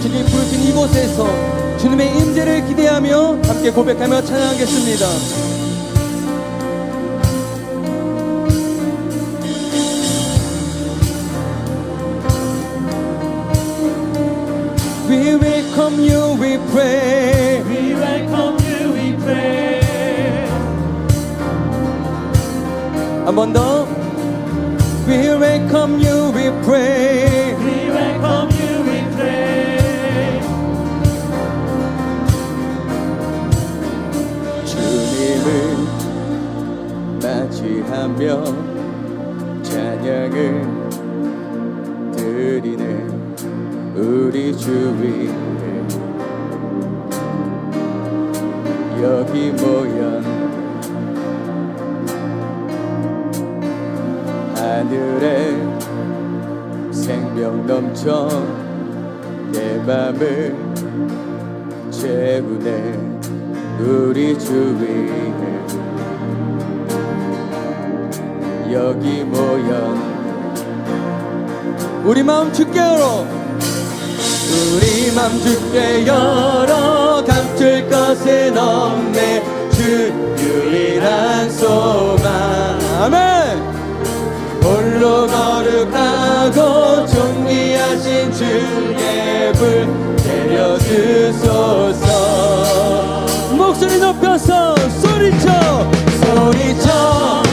주님 부르신 이곳에서 주님의 임재를 기대하며 함께 고백하며 찬양하겠습니다. We welcome you, we pray. We welcome you, we pray. 한 번 더. We welcome you, we pray. 하며 찬양을 드리네. 우리 주위에 여기 모여 하늘에 생명 넘쳐 내 맘을 우리 마음 주께 열어. 우리 마음 주께 열어. 감출 것은 없네. 주 유일한 소망. 아멘. 홀로 거룩하고 존귀하신 주의 불 내려주소서. 목소리 높여서 소리쳐 소리쳐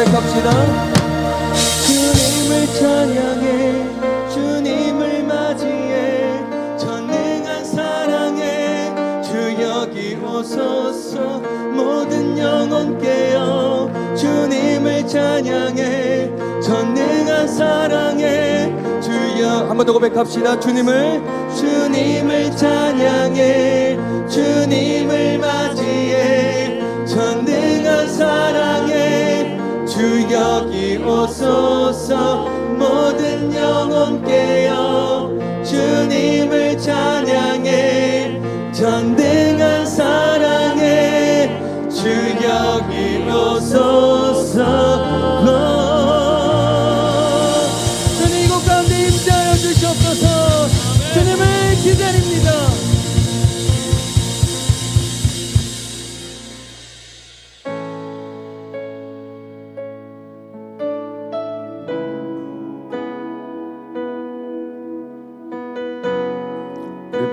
고백합시다. 주님을 찬양해 주님을 맞이해 전능한 사랑에 주 여기 오소서. 모든 영혼 깨어 주님을 찬양해 전능한 사랑해 주여 한 번 더 고백합시다. 주님을 주님을 찬양해 주님을 맞이해 주 여기 오소서 모든 영혼 깨어 주님을 찬양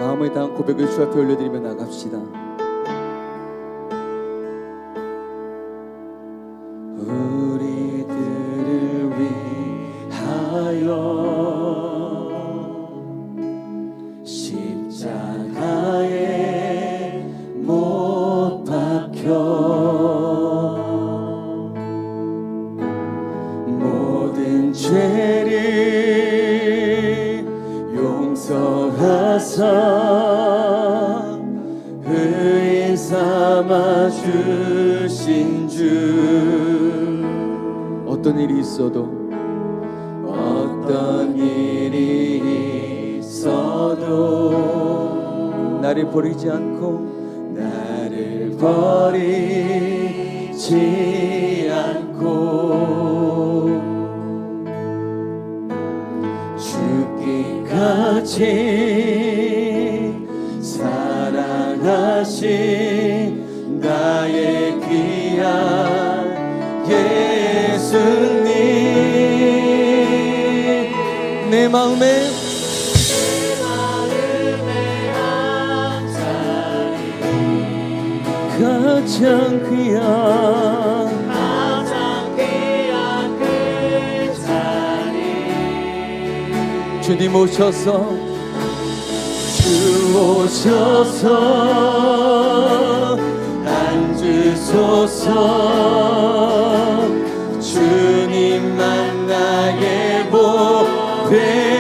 마음을 다한 고백을 주 앞에 올려드리며 나갑시다 주 어떤 일이 있어도 어떤 일이 있어도 나를 버리지 않고 나를 버리지 않고 죽기까지 내 마음에 가장 귀한 주님 오셔서 주 오셔서 앉으소서 주님 만 나의 보 vem.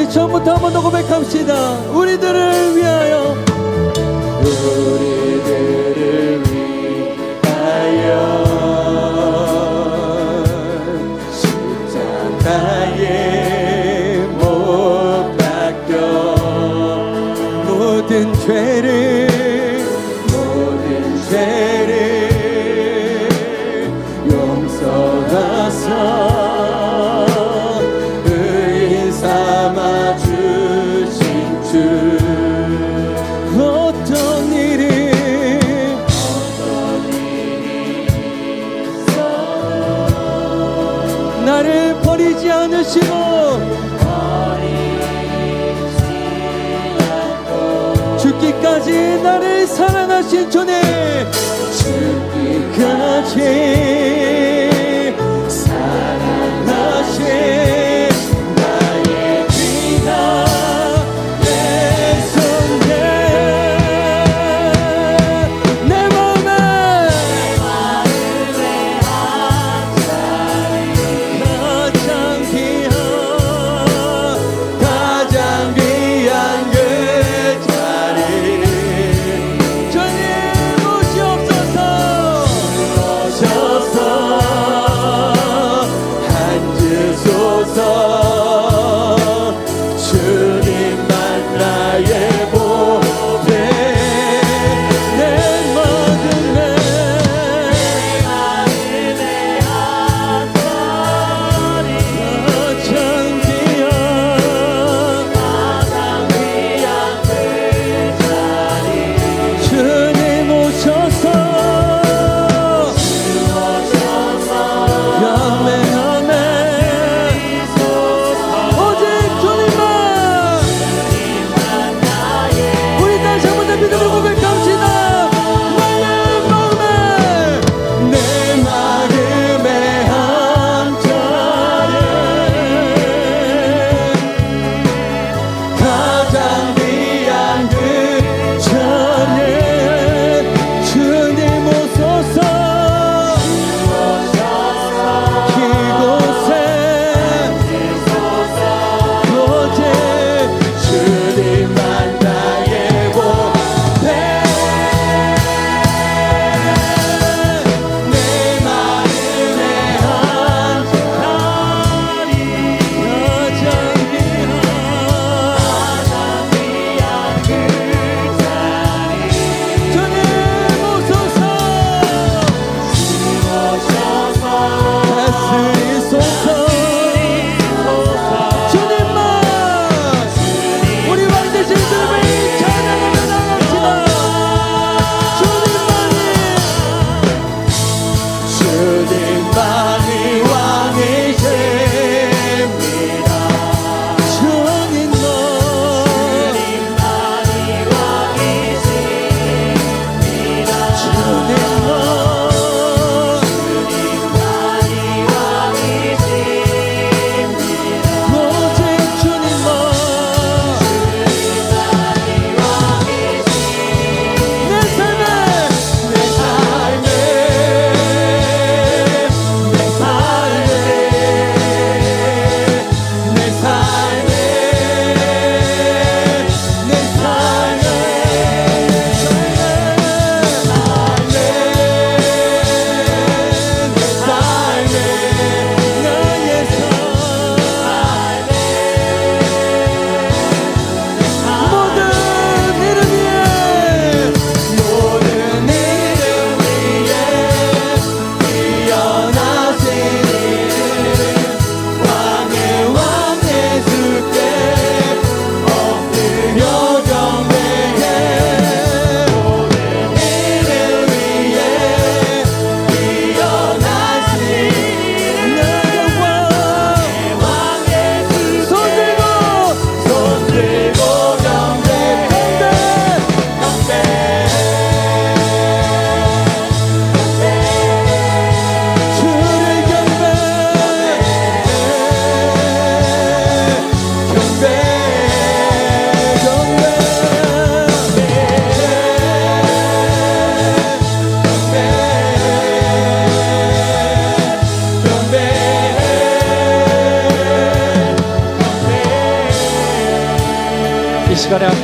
우리 처음부터 한 번 더 고백합시다. 우리들을 위하여. 우리들을 위하여. 십자가에 못 박혀 모든 죄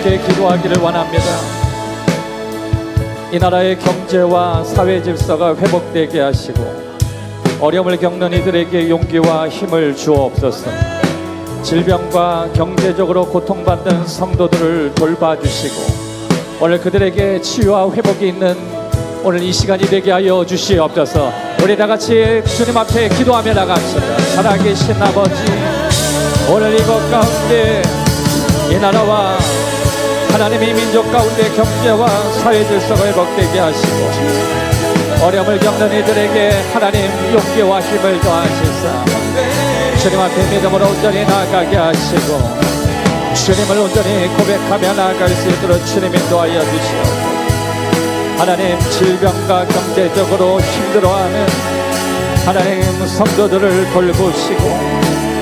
함께 기도하기를 원합니다. 이 나라의 경제와 사회 질서가 회복되게 하시고 어려움을 겪는 이들에게 용기와 힘을 주옵소서. 질병과 경제적으로 고통받는 성도들을 돌봐주시고 오늘 그들에게 치유와 회복이 있는 오늘 이 시간이 되게 하여 주시옵소서. 우리 다 같이 주님 앞에 기도하며 나갑시다. 살아계신 아버지, 오늘 이것 가운데 이 나라와 하나님의 민족 가운데 경제와 사회 질서가 회복되게 하시고 어려움을 겪는 이들에게 하나님 용기와 힘을 더하시사 주님 앞에 믿음으로 온전히 나아가게 하시고 주님을 온전히 고백하며 나아갈 수 있도록 주님 인도하여 주시옵소서. 하나님 질병과 경제적으로 힘들어하는 하나님 성도들을 돌보시고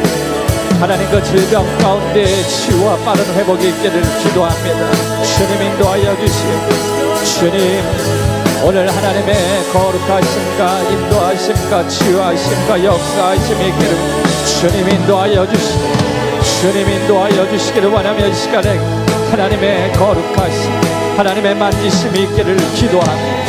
하나님 그 질병 가운데 치유와 빠른 회복이 있기를 기도합니다. 주님 인도하여 주시옵소서 주님 오늘 하나님의 거룩하심과 인도하심과 치유하심과 역사하심이 있기를 주님 인도하여 주시고 주님 인도하여 주시기를 원하며 이 시간에 하나님의 거룩하심 하나님의 만지심이 있기를 기도합니다